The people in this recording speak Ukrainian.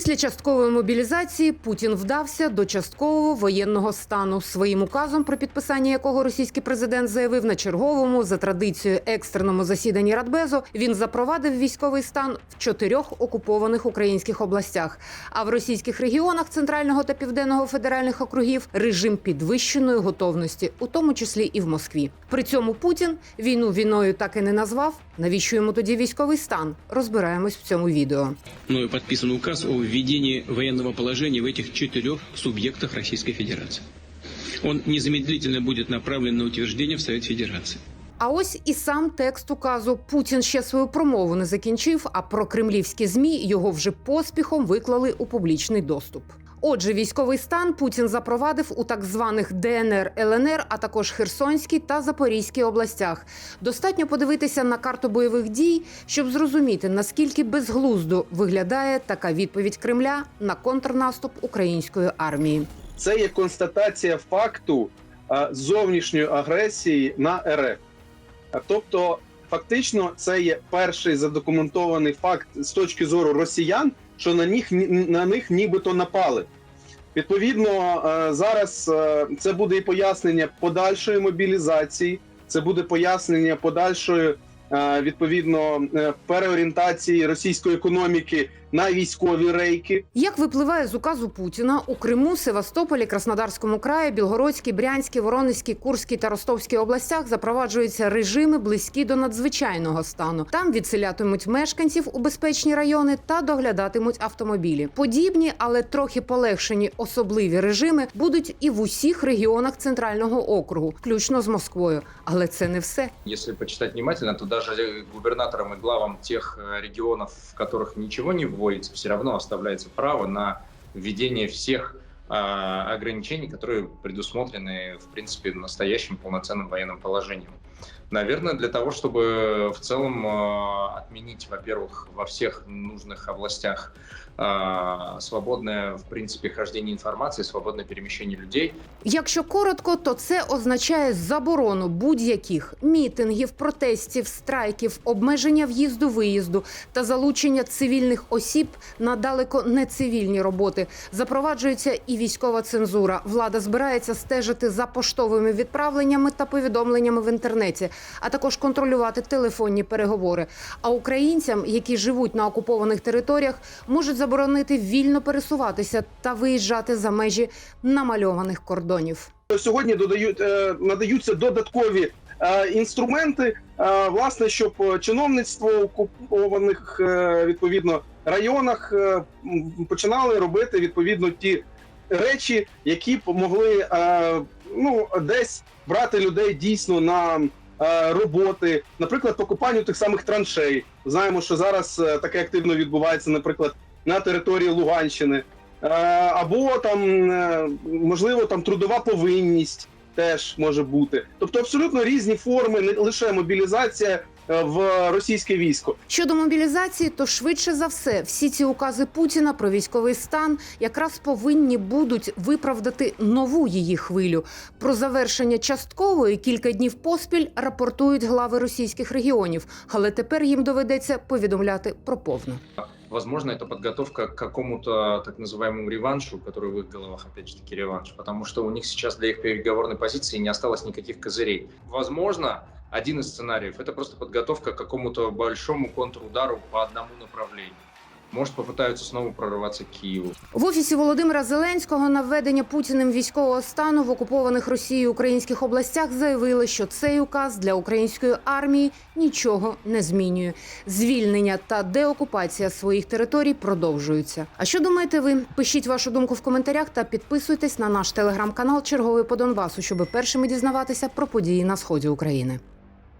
Після часткової мобілізації Путін вдався до часткового воєнного стану. Своїм указом, про підписання якого російський президент заявив на черговому за традицією екстреному засіданні Радбезу, він запровадив військовий стан в чотирьох окупованих українських областях. А в російських регіонах центрального та південного федеральних округів режим підвищеної готовності, у тому числі і в Москві. При цьому Путін війну війною так і не назвав. Навіщо йому тоді військовий стан? Розбираємось в цьому відео. мною подписан указ о введении военного положения в этих четырех субъектах Российской Федерации. Он незамедлительно будет направлен на утверждение в Совет Федерации. А ось і сам текст указу. Путін ще свою промову не закінчив, а про кремлівські змі його вже поспіхом виклали у публічний доступ. Отже, військовий стан Путін запровадив у так званих ДНР, ЛНР, а також Херсонській та Запорізькій областях. Достатньо подивитися на карту бойових дій, щоб зрозуміти наскільки безглуздо виглядає така відповідь Кремля на контрнаступ української армії. це є констатація факту зовнішньої агресії на РФ. Тобто, фактично, це є перший задокументований факт з точки зору росіян, що на них на них нібито напали. Відповідно, е, зараз е, це буде і пояснення подальшої мобілізації, це буде пояснення подальшої е, відповідно переорієнтації російської економіки на військові рейки. Як випливає з указу Путіна у Криму, Севастополі, Краснодарському краї, Білгородській, Брянській, Воронезькій, Курській та Ростовській областях запроваджуються режими близькі до надзвичайного стану. Там відселятимуть мешканців у безпечні райони та доглядатимуть автомобілі. Подібні, але трохи полегшені особливі режими будуть і в усіх регіонах центрального округу, включно з Москвою. Але це не все. Если почитать внимательно, то даже губернаторам и главам тех э, регионов, в которых ничего не вводится, все равно оставляется право на введение всех а, ограничений, которые предусмотрены, в принципе, настоящим полноценным военным положением. Наверное, для того, чтобы в целом э, отменить, во-первых, во всех нужных областях э, свободное, в принципе, хождение информации, свободное перемещение людей, Якщо коротко, то це означає заборону будь-яких мітингів, протестів, страйків, обмеження в'їзду-виїзду та залучення цивільних осіб на далеко не цивільні роботи. Запроваджується і військова цензура. Влада збирається стежити за поштовими відправленнями та повідомленнями в інтернеті, а також контролювати телефонні переговори. А українцям, які живуть на окупованих територіях, можуть заборонити вільно пересуватися та виїжджати за межі намальованих кордонів. Сьогодні додають е, надаються додаткові е, інструменти, е, власне, щоб чиновництво окупованих відповідно районах починали робити відповідно ті речі, які б могли ну десь брати людей дійсно на роботи, наприклад, по тих самих траншей. Знаємо, що зараз е, таке активно відбувається, наприклад, на території Луганщини. Е, або там е, можливо там трудова повинність теж може бути. Тобто абсолютно різні форми, не лише мобілізація е, в російське військо. Щодо мобілізації, то швидше за все, всі ці укази Путіна про військовий стан якраз повинні будуть виправдати нову її хвилю. Про завершення часткової кілька днів поспіль рапортують глави російських регіонів, але тепер їм доведеться повідомляти про повну. Возможно, это подготовка к какому-то так называемому реваншу, который в их головах, опять же таки, реванш, потому что у них сейчас для их переговорной позиции не осталось никаких козырей. Возможно, один из сценариев – это просто подготовка к какому-то большому контрудару по одному направлению. Может, попытаются снова прорываться к Киеву. В офісі Володимира Зеленського на введення Путіним військового стану в окупованих Росією українських областях заявили, що цей указ для української армії нічого не змінює. Звільнення та деокупація своїх територій продовжуються. А що думаєте ви? Пишіть вашу думку в коментарях та підписуйтесь на наш телеграм-канал Черговий по Донбасу, щоб першими дізнаватися про події на сході України.